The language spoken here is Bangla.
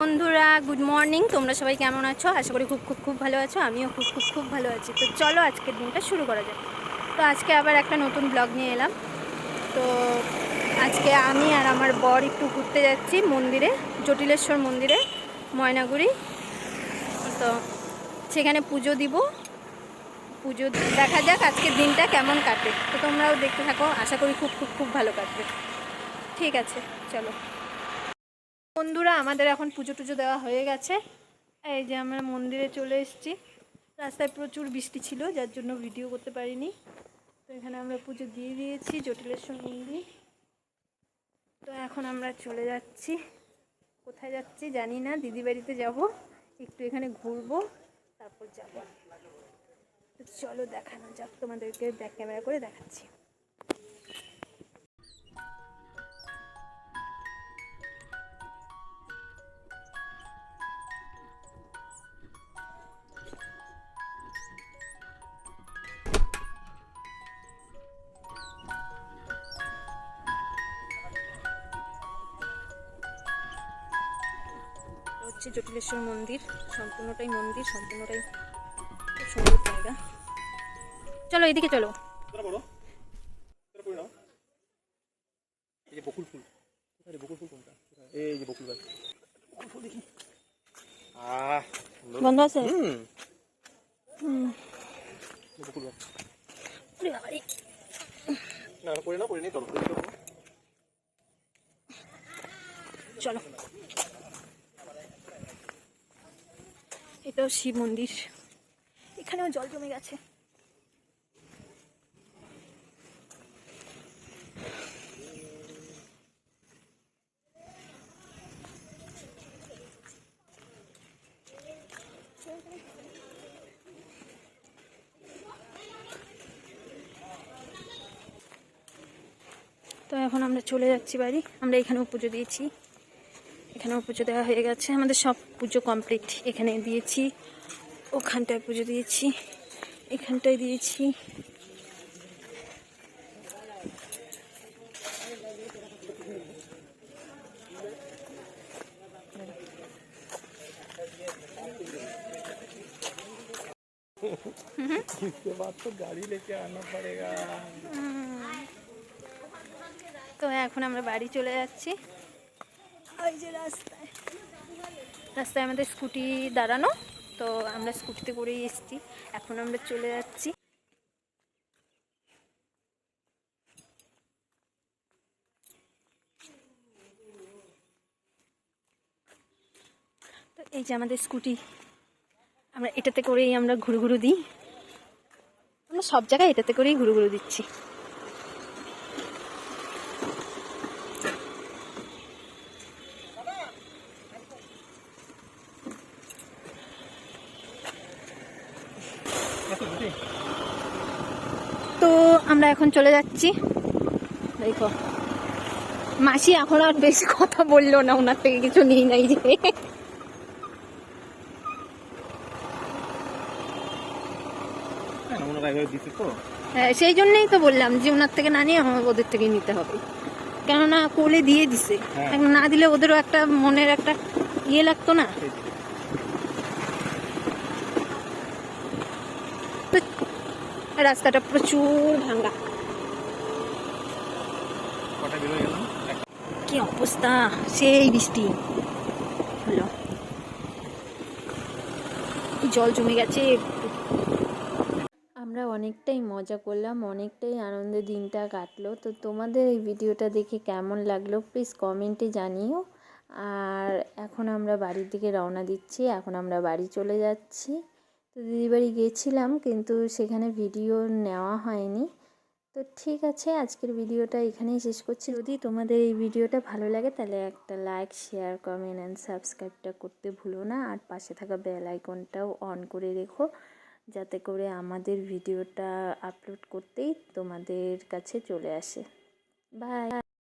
বন্ধুরা গুড মর্নিং তোমরা সবাই কেমন আছো? আশা করি খুব খুব খুব ভালো আছো। আমিও খুব খুব খুব ভালো আছি। তো চলো আজকের দিনটা শুরু করা যাক। তো আজকে আবার একটা নতুন ব্লগ নিয়ে এলাম। তো আজকে আমি আর আমার বর একটু ঘুরতে যাচ্ছি মন্দিরে, জটিলেশ্বর মন্দিরে, ময়নাগুড়ি। তো সেখানে পুজো দিব। পুজো দেখা যাক আজকের দিনটা কেমন কাটে। তো তোমরাও দেখতে থাকো। আশা করি খুব খুব খুব ভালো কাটবে। ঠিক আছে, চলো। বন্ধুরা, আমাদের এখন পুজো টুজো দেওয়া হয়ে গেছে। এই যে আমরা মন্দিরে চলে এসেছি। রাস্তায় প্রচুর বৃষ্টি ছিল, যার জন্য ভিডিও করতে পারিনি। তো এখানে আমরা পুজো দিয়ে দিয়েছি জটিলেশ্বর মন্দির তো এখন আমরা চলে যাচ্ছি। কোথায় যাচ্ছি জানি না দিদি বাড়িতে যাব। একটু এখানে ঘুরবো, তারপর যাব। তো চলো দেখানো যাক, তোমাদেরকে ব্যাক ক্যামেরা করে দেখাচ্ছি। হচ্ছে জটিলেশ্বর মন্দির। সম্পূর্ণটাই মন্দির সম্পূর্ণটাই খুব সুন্দর জায়গা। চলো এদিকে চলো। বলো? তোরা নাও? এই যে বকুল ফুল। বকুল ফুল কোনটা? এই যে বকুল গাছ। বকুল ফুল দেখি। আহ সুন্দর। আছে? হুম। হুম। এই বকুল গাছ। না না, না পড়ে নেই চলো এদিকে বলো। চলো এটাও শিব মন্দির। এখানেও জল জমে গেছে। তো এখন আমরা চলে যাচ্ছি বাড়ি। আমরা এখানেও পুজো দিয়েছি। এখানেও পুজো দেওয়া হয়ে গেছে আমাদের সব পুজো কমপ্লিট এখানে দিয়েছি ওখানটায় পুজো দিয়েছি এখানটায় দিয়েছি इसके बाद तो गाड़ी लेके आना पड़ेगा তো এখন আমরা বাড়ি চলে যাচ্ছি ওই যে রাস্তায়। রাস্তায় আমাদের স্কুটি দাঁড়ানো, তো আমরা স্কুটিতে করেই এসেছি। এখন আমরা চলে যাচ্ছি। তো এই যে আমাদের স্কুটি, আমরা এটাতে করেই আমরা ঘুরু ঘুরু দিই। আমরা সব জায়গায় এটাতে করেই ঘুরু ঘুরু দিচ্ছি। তো আমরা এখন চলে যাচ্ছি। দেখো। মাসি এখন আর বেশি কথা বলল না ওনার থেকে কিছু নিই নাই যে। হ্যাঁ হ্যাঁ, সেই জন্যই তো বললাম যে ওনার থেকে না নিয়ে আমার ওদের থেকে নিতে হবে। কেননা কোলে দিয়ে দিছে। হ্যাঁ। না দিলে ওদেরও একটা মনের একটা ইয়ে লাগতো না সেই তো। তো রাস্তাটা প্রচুর ভাঙ্গা। কি অবস্থা? সেই বৃষ্টি। হলো। জল জমে গেছে আমরা অনেকটাই মজা করলাম অনেকটাই আনন্দের দিনটা কাটলো। তো তোমাদের এই ভিডিওটা দেখে কেমন লাগল প্লিজ কমেন্টে জানিও। আর এখন আমরা বাড়ির দিকে রওনা দিচ্ছি এখন আমরা বাড়ি চলে যাচ্ছি। তো দিদি বাড়ি গেছিলাম কিন্তু সেখানে ভিডিও নেওয়া হয়নি। তো ঠিক আছে, আজকের ভিডিওটা এখানেই শেষ করছি। যদি তোমাদের এই ভিডিওটা ভালো লাগে, তাহলে একটা লাইক শেয়ার কমেন্ট অ্যান্ড সাবস্ক্রাইবটা করতে ভুলো না। আর পাশে থাকা বেল আইকনটাও অন করে রেখো, যাতে করে আমাদের ভিডিওটা আপলোড করতেই তোমাদের কাছে চলে আসে। বাই